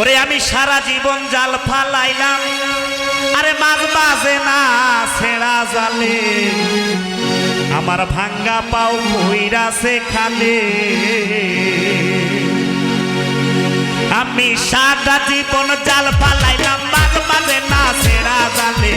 ওরে আমি সারা জীবন জাল ফালাইলাম। আরে মাছ বাজে না ছেঁড়া জালে। আমার ভাঙ্গা পাও ভৈরাছে খালে আমি সারা জীবন জাল ফালাইলাম, মাঝ মাঝে না ছেঁড়া জালে।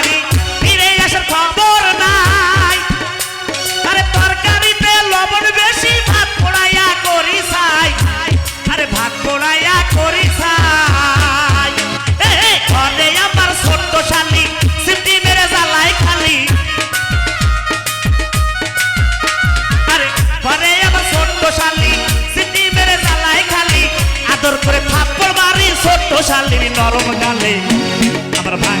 নরম গালে আমার ভাই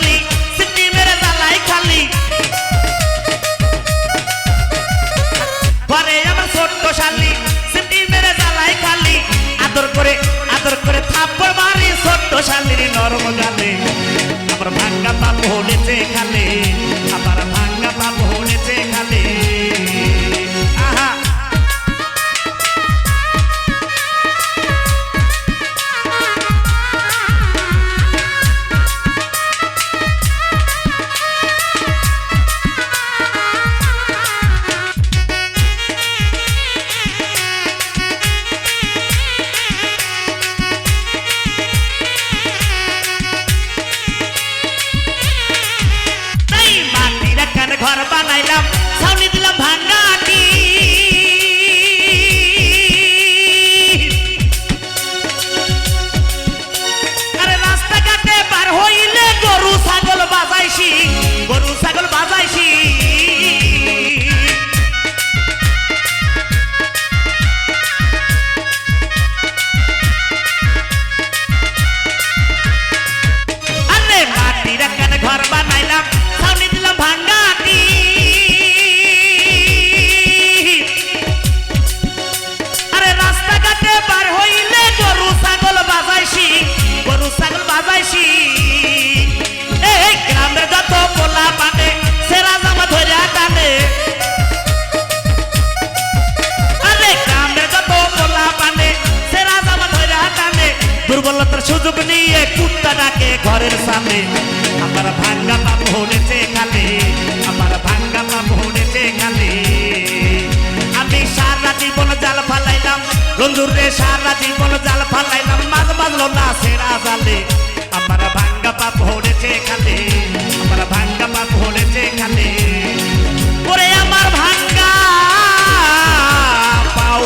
Monique. ঘর বানাইলাম ছাউনি দিলাম ভান্ডাটি রাস্তাঘাটে পার হইলে গরু ছাগল বাজাইছি গরু ছাগল বাজাইছি। সুযোগের সুযোগ নিয়ে কুত্তা ডাকে ঘরের সামনে। আমার ভাঙ্গা পাপ হলেছে কালে আমার ভাঙ্গা পাপ হলেছে কালে আমি সারা জীবন জাল ফালাইলাম, রঞ্জুর রে সারা জীবন জাল ফালাইলাম মাঝ মাঝলো না সেরা জালে। আমার ভাঙ্গা পাপ হলেছে কালে আমার ভাঙ্গা পাপ হলেছে কালে ওরে আমার ভাঙ্গা পাও